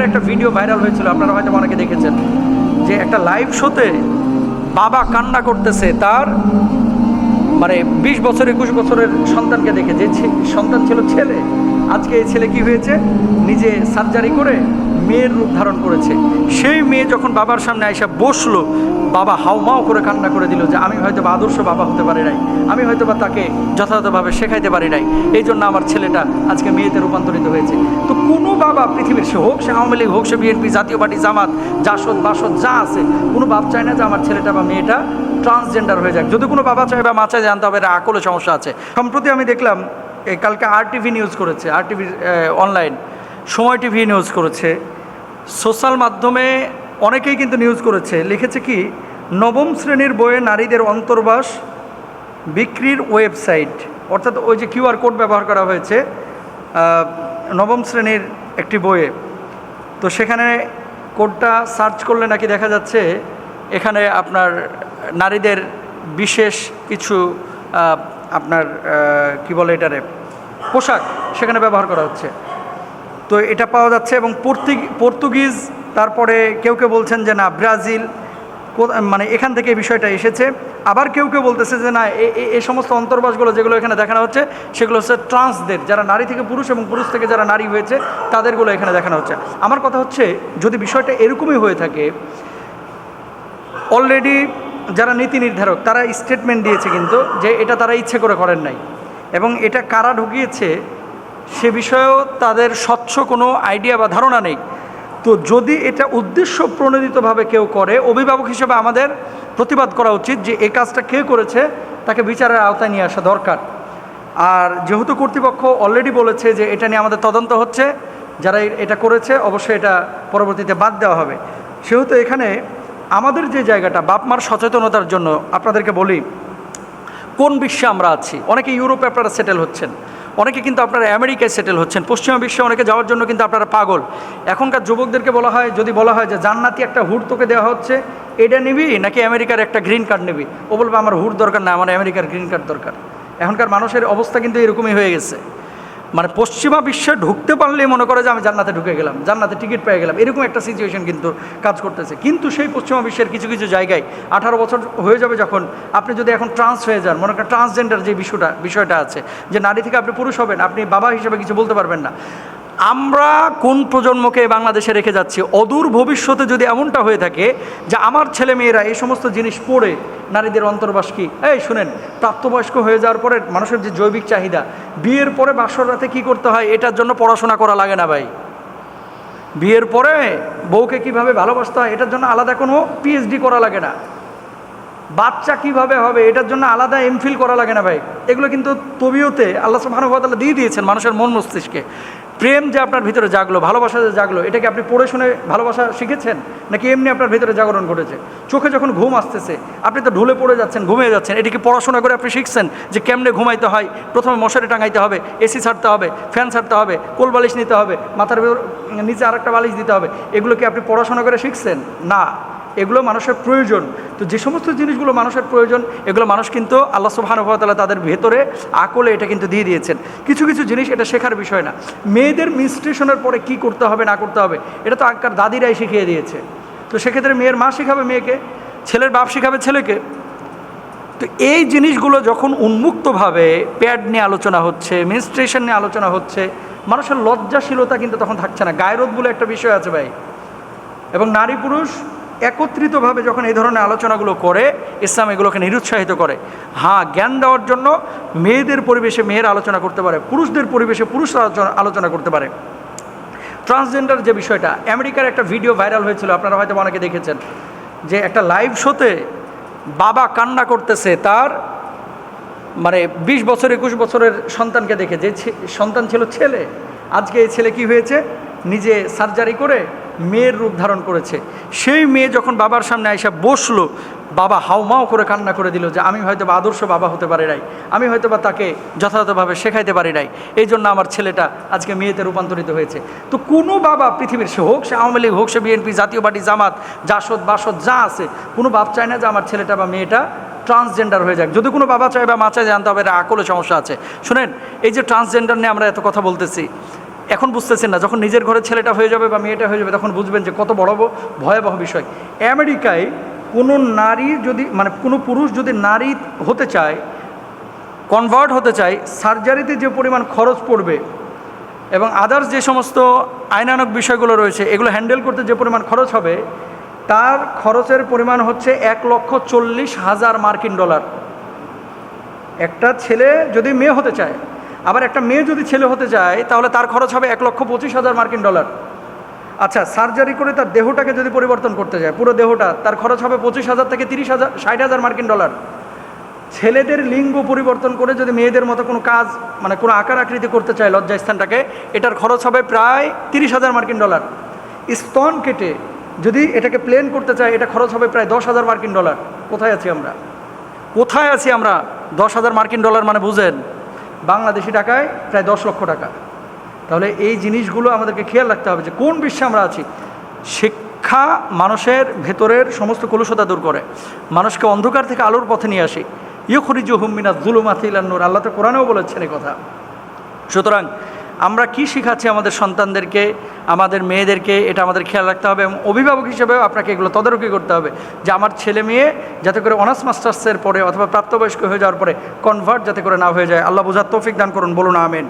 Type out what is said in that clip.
আমেরিকার একটা video viral হয়েছিল, আপনারা হয়তো অনেকে দেখেছেন, যে একটা লাইভ শোতে বাবা কান্না করতেছে তার মানে বিশ বছর, একুশ বছরের সন্তানকে দেখে, যে সন্তান ছিল ছেলে। আজকে এই ছেলে কি হয়েছে? নিজে সার্জারি করে মেয়ের রূপ ধারণ করেছে। সেই মেয়ে যখন বাবার সামনে আইসা বসল, বাবা হাউমাও করে কান্না করে দিল যে, আমি হয়তো বা আদর্শ বাবা হতে পারি নাই। আমি হয়তো বা তাকে যথাযথভাবে শেখাইতে পারি নাই। এই জন্য আমার ছেলেটা আজকে মেয়েতে রূপান্তরিত হয়েছে। তো কোনো বাবা পৃথিবীর সে হোক সে আওয়ামী লীগ হোক, সে বিএনপি জাতীয় পার্টি, জামাত, জাসদ, বাসদ, যা আছে, কোনো বাপ চায় না যে আমার ছেলেটা বা মেয়েটা ট্রান্সজেন্ডার হয়ে যাক। যদি কোনো বাবা চায় বা মা চায়, জানতে হবে এটা আকলে সমস্যা আছে। সম্প্রতি আমি দেখলাম কালকে আর টিভি নিউজ করেছে, R TV online Somoy TV news করেছে। সোশ্যাল মাধ্যমে অনেকেই কিন্তু নিউজ করেছে। লিখেছে কি, নবম শ্রেণির বইয়ে নারীদের অন্তর্বাস বিক্রির ওয়েবসাইট অর্থাৎ ওই যে কিউআর কোড ব্যবহার করা হয়েছে নবম শ্রেণির একটি বইয়ে। তো সেখানে কোডটা সার্চ করলে নাকি দেখা যাচ্ছে, এখানে আপনার নারীদের বিশেষ কিছু আপনার কি বলে এটারে, পোশাক সেখানে ব্যবহার করা হচ্ছে। তো এটা পাওয়া যাচ্ছে এবং পর্তুগিজ, তারপরে কেউ কেউ বলছেন যে না, ব্রাজিল মানে এখান থেকে এই বিষয়টা এসেছে। আবার কেউ কেউ বলতেছে যে না, এ- সমস্ত অন্তর্বাসগুলো যেগুলো এখানে দেখানো হচ্ছে, সেগুলো হচ্ছে ট্রান্সদের, যারা নারী থেকে পুরুষ এবং পুরুষ থেকে যারা নারী হয়েছে, তাদেরগুলো এখানে দেখানো হচ্ছে। আমার কথা হচ্ছে, যদি বিষয়টা এরকমই হয়ে থাকে অলরেডি যারা নীতি নির্ধারক, তারা স্টেটমেন্ট দিয়েছে কিন্তু যে এটা তারা ইচ্ছে করে করেন নাই। এবং এটা কারা ঢুকিয়েছে সে বিষয়েও তাদের স্বচ্ছ কোনো আইডিয়া বা ধারণা নেই। তো যদি এটা উদ্দেশ্য প্রণোদিতভাবে কেউ করে, অভিভাবক হিসেবে আমাদের প্রতিবাদ করা উচিত যে এই কাজটা কে করেছে, তাকে বিচারের আওতায় নিয়ে আসা দরকার। আর যেহেতু কর্তৃপক্ষ অলরেডি বলেছে যে এটা নিয়ে আমাদের তদন্ত হচ্ছে, যারা এটা করেছে অবশ্যই এটা পরবর্তীতে বাদ দেওয়া হবে। সেহেতু এখানে আমাদের যে জায়গাটা বাপ মার সচেতনতার জন্য আপনাদেরকে বলি, কোন বিশ্বে আমরা আছি? অনেকে ইউরোপে আপনারা সেটেল হচ্ছেন। অনেকে কিন্তু আপনারা আমেরিকায় সেটেল হচ্ছেন, পশ্চিমা বিশ্বে অনেকে যাওয়ার জন্য কিন্তু আপনারা পাগল। এখনকার যুবকদেরকে বলা হয়, যদি বলা হয় যে জান্নাতি একটা হুড তোকে দেওয়া হচ্ছে, এটা নিবি নাকি আমেরিকার একটা গ্রিন কার্ড নিবি? ও বলবে, আমার হুড দরকার না, আমার আমেরিকার গ্রিন কার্ড দরকার। এখনকার মানুষের অবস্থা কিন্তু এরকমই হয়ে গেছে। মানে পশ্চিমা বিশ্বে ঢুকতে পারলেই মনে করে যে আমি জান্নাতে ঢুকে গেলাম, জান্নাতে টিকিট পেয়ে গেলাম। এরকম একটা সিচুয়েশন কিন্তু কাজ করতেছে। কিন্তু সেই পশ্চিমা বিশ্বের কিছু কিছু জায়গায় আঠারো বছর হয়ে যাবে যখন আপনি যদি এখন ট্রান্স হয়ে যান, মনে করেন ট্রান্সজেন্ডার যে বিষয়টা বিষয়টা আছে, যে নারী থেকে আপনি পুরুষ হবেন, আপনি বাবা হিসেবে কিছু বলতে পারবেন না। আমরা কোন প্রজন্মকে বাংলাদেশে রেখে যাচ্ছি? অদূর ভবিষ্যতে যদি এমনটা হয়ে থাকে যে আমার ছেলে মেয়েরা এই সমস্ত জিনিস পড়ে নারীদের অন্তর্বাস কি? এই শুনেন, প্রাপ্তবয়স্ক হয়ে যাওয়ার পরে মানুষের যে জৈবিক চাহিদা, বিয়ের পরে বাসর রাতে কী করতে হয়? এটার জন্য পড়াশোনা করা লাগে না ভাই। বিয়ের পরে বউকে কীভাবে ভালোবাসতে হয়? এটার জন্য আলাদা কোনো পিএইচডি করা লাগে না। বাচ্চা কীভাবে হবে? এটার জন্য আলাদা এমফিল করা লাগে না ভাই। এগুলো কিন্তু তবিয়তে আল্লাহ সুবহানাহু দিয়ে দিয়েছেন মানুষের মন মস্তিষ্কে। প্রেম যে আপনার ভিতরে জাগলো, ভালোবাসা যে জাগলো, এটাকে আপনি পড়ে শুনে ভালোবাসা শিখেছেন? নাকি এমনি আপনার ভিতরে জাগরণ ঘটেছে? চোখে যখন ঘুম আসতেছে, আপনি তো ঢুলে পড়ে যাচ্ছেন, ঘুমিয়ে যাচ্ছেন। এটাকে পড়াশোনা করে আপনি শিখছেন যে কেমনে ঘুমাইতে হয়। প্রথমে মশারি টাঙাইতে হবে, এসি ছাড়তে হবে, ফ্যান ছাড়তে হবে, কোল বালিশ নিতে হবে, মাথার নিচে আরেকটা বালিশ দিতে হবে। এগুলো কি আপনি পড়াশোনা করে শিখছেন? না। এগুলো মানুষের প্রয়োজন। তো যে সমস্ত জিনিসগুলো মানুষের প্রয়োজন, এগুলো মানুষ কিন্তু আল্লাহ সুবাহানুভাতালা তাদের ভেতরে আকলে এটা কিন্তু দিয়ে দিয়েছেন। কিছু কিছু জিনিস এটা শেখার বিষয় না। মেয়েদের মিনস্ট্রেশনের পরে কি করতে হবে, না করতে হবে, এটা তো আগকার দাদিরাই শিখিয়ে দিয়েছে। তো সেক্ষেত্রে মেয়ের মা শেখাবে মেয়েকে, ছেলের বাপ শেখাবে ছেলেকে। তো এই জিনিসগুলো যখন উন্মুক্তভাবে প্যাড নিয়ে আলোচনা হচ্ছে মিনস্ট্রেশন নিয়ে আলোচনা হচ্ছে, মানুষের লজ্জাশীলতা কিন্তু তখন থাকছে না। গায়রোধ বলে একটা বিষয় আছে ভাই। এবং নারী পুরুষ একত্রিতভাবে যখন এই ধরনের আলোচনাগুলো করে, ইসলাম এগুলোকে নিরুৎসাহিত করে। হ্যাঁ জ্ঞান দেওয়ার জন্য মেয়েদের পরিবেশে মেয়ের আলোচনা করতে পারে, পুরুষদের পরিবেশে পুরুষ আলোচনা করতে পারে। ট্রান্সজেন্ডার যে বিষয়টা, আমেরিকার একটা ভিডিও ভাইরাল হয়েছিল, আপনারা হয়তো অনেকে দেখেছেন, যে একটা লাইভ শোতে বাবা কান্না করতেছে তার মানে বিশ বছর, একুশ বছরের সন্তানকে দেখে, যে সন্তান ছিল ছেলে, আজকে এই ছেলে কি হয়েছে? নিজে সার্জারি করে মেয়ের রূপ ধারণ করেছে। সেই মেয়ে যখন বাবার সামনে আইসা বসল, বাবা হাউমাও করে কান্না করে দিল যে, আমি হয়তো বা আদর্শ বাবা হতে পারি নাই। আমি হয়তো বা তাকে যথাযথভাবে শেখাইতে পারি নাই। এই জন্য আমার ছেলেটা আজকে মেয়েতে রূপান্তরিত হয়েছে। তো কোনো বাবা পৃথিবীর, সে হোক সে আওয়ামী লীগ, হোক সে বিএনপি, জাতীয় পার্টি, জামাত, জাসদ, বাসদ, যা আছে, কোনো বাপ চায় না যে আমার ছেলেটা বা মেয়েটা ট্রান্সজেন্ডার হয়ে যাক। যদি কোনো বাবা চায় বা মা চায় জানতে হবে, এটা আকলে সমস্যা আছে। শুনেন, এই যে ট্রান্সজেন্ডার নিয়ে আমরা এত কথা বলতেছি এখন বুঝতেছেন না, যখন নিজের ঘরে ছেলেটা হয়ে যাবে বা মেয়েটা হয়ে যাবে, তখন বুঝবেন যে কত বড় ভয়াবহ বিষয়। আমেরিকায় কোনো নারী যদি মানে কোনো পুরুষ যদি নারী হতে চায় কনভার্ট হতে চায় সার্জারিতে যে পরিমাণ খরচ পড়বে এবং আদার্স যে সমস্ত আইনানক বিষয়গুলো রয়েছে, এগুলো হ্যান্ডেল করতে যে পরিমাণ খরচ হবে, তার খরচের পরিমাণ হচ্ছে এক লক্ষ চল্লিশ হাজার মার্কিন ডলার। একটা ছেলে যদি মেয়ে হতে চায় আবার একটা মেয়ে যদি ছেলে হতে চায়, তাহলে তার খরচ হবে এক লক্ষ পঁচিশ হাজার মার্কিন ডলার। আচ্ছা সার্জারি করে তার দেহটাকে যদি পরিবর্তন করতে যায়, পুরো দেহটা, তার খরচ হবে পঁচিশ হাজার থেকে তিরিশ হাজার, ষাট হাজার মার্কিন ডলার। ছেলেদের লিঙ্গ পরিবর্তন করে যদি মেয়েদের মতো কোনো কাজ মানে কোনো আকার আকৃতি করতে চায় লজ্জাস্থানটাকে, এটার খরচ হবে প্রায় তিরিশ হাজার মার্কিন ডলার। স্তন কেটে যদি এটাকে প্লেন করতে চায়, এটা খরচ হবে প্রায় দশ হাজার মার্কিন ডলার। কোথায় আছি আমরা? কোথায় আছি আমরা? দশ হাজার মার্কিন ডলার মানে বুঝেন বাংলাদেশি টাকায় প্রায় দশ লক্ষ টাকা। তাহলে এই জিনিসগুলো আমাদেরকে খেয়াল রাখতে হবে যে কোন বিশ্বে আমরা আছি। শিক্ষা মানুষের ভেতরের সমস্ত কলুষতা দূর করে। মানুষকে অন্ধকার থেকে আলোর পথে নিয়ে আসে। ইয়খরিজু হুম্মিনা জুলুমাতিলান্নুর আল্লাহ তো কোরআনেও বলেছেন এ কথা। সুতরাং আমরা কি শিখাচ্ছি আমাদের সন্তানদেরকে, আমাদের মেয়েদেরকে, এটা আমাদের খেয়াল রাখতে হবে এবং অভিভাবক হিসেবেও আপনাকে এগুলো তদারকি করতে হবে। যে আমার ছেলে মেয়ে যাতে করে অনার্স মাস্টার্সের পরে অথবা প্রাপ্তবয়স্ক হয়ে যাওয়ার পরে কনভার্ট যাতে করে না হয়ে যায়। আল্লাহ বোঝার তৌফিক দান করুন, বলুন আমেন।